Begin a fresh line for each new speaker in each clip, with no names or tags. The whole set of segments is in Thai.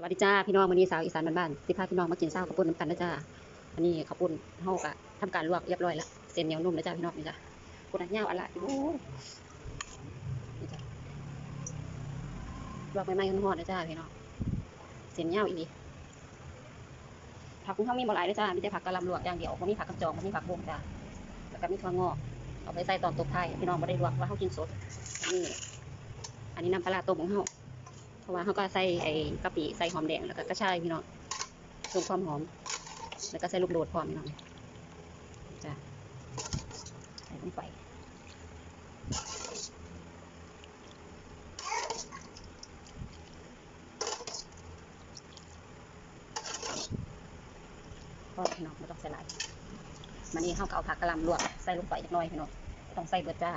สวัสดีจ้าพี่น้องวันนี้สาวอีสานบ้านๆสิพาพี่น้องมากินข้าวข้าวปุ้นน้ำกันนะจ้าอันนี้ข้าวปุ้นเฮากะทำการลวกเรียบร้อยแล้วเส้นเหนียวนุ่มนะจ้าพี่น้องนี่จ้าปุ้นอันยาวอันละโอ้ลวกใหม่ๆร้อนๆนะจ้าพี่น้องเส้นเน่าวอีกผักของเฮามีบ่หลายนะจ้ามีแต่ผักกะหล่ำลวกอย่างเดียวบ่มีผักกระจองบ่มีผักบงจ้าแล้วก็มีถั่วงอกเอาไปใส่ตอนตบท้ายพี่น้องบ่ได้ลวกว่าเฮากินสดอันนี้อันนี้น้ำปลาต้มของเฮา ราะว่าเขาก็ใส่ไอ้กะปิใส่หอมแดงแล้วก็กระชายพี่น้องเพิ่มความหอม แล้วก็ใส่ลูกโดดพร้อมพี่น้องจ้ะใส่ลงไปก็พี่น้องไม่ต้องใส่หลายมันนี่เขาก็เอาผักกะหล่ำลวกใส่ลงไปจักหน่อยพี่น้องต้องใส่เบิดจ้า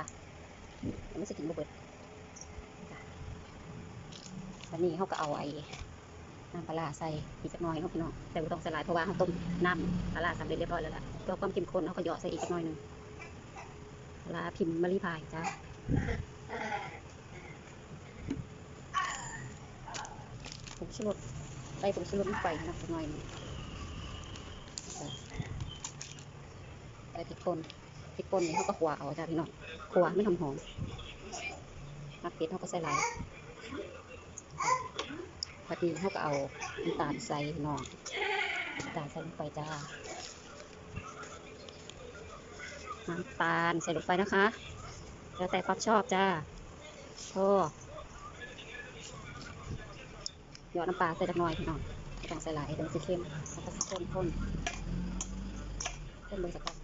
ไม่สิกินเบิด วันนี้เขาก็เอาไอ้น้ำปลาใส่อีกสักหน่อยเนาะพี่น้องแต่ไม่ต้องสลายเพราะว่าเขาต้มน้ำปลาร้าสำเร็จเรียบร้อยแล้วล่ะเพื่อความเข้มข้นเขาก็หยาะใส่อีกสักหน่อยหนึ่งปลาพิมพ์มะลิพายจ้าผมชูรสใส่ผมชูรสลงไปนะสักหน่อยนึงจ้ะใส่พริกป่นพริกป่นนี่เขาก็ขัวเอาจ้าพี่น้องขัวไม่ทำหอมมักเผ็ดเขาก็ใส่หลาย พอดีเขาก็เอาน้ำตาลใส่หน่อยน้ำตาลใส่ลงไปจ้าน้ำตาลใส่ลงไปนะคะ แล้วแต่ความชอบจ้าโอ้หยอดน้ำปลาใส่จักหน่อยพี่น้องไม่ต้องใส่หลายเดี๋ยวมันจะเข้มแล้วก็ข้นข้นข้นเลยสักก่อน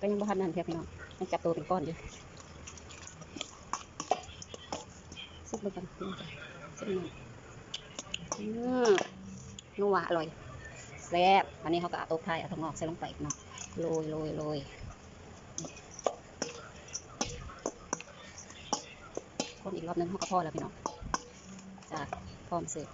ก็ยังบ่ทันนั่นเพียพี่น้องยังจับตัวเป็นก้อนอยู่ซุปเบอร์กันพี่น้องจ้ะซุปหน่อยอืมนัวอร่อยแซ่บอันนี้เขาก็เอาตบไทยเอาถั่วงอกใส่ลงไปเนาะโรยโรยโรยคนอีกรอบนึงเขาก็พอแล้วพี่น้องจ้ะพร้อมเสิร์ฟ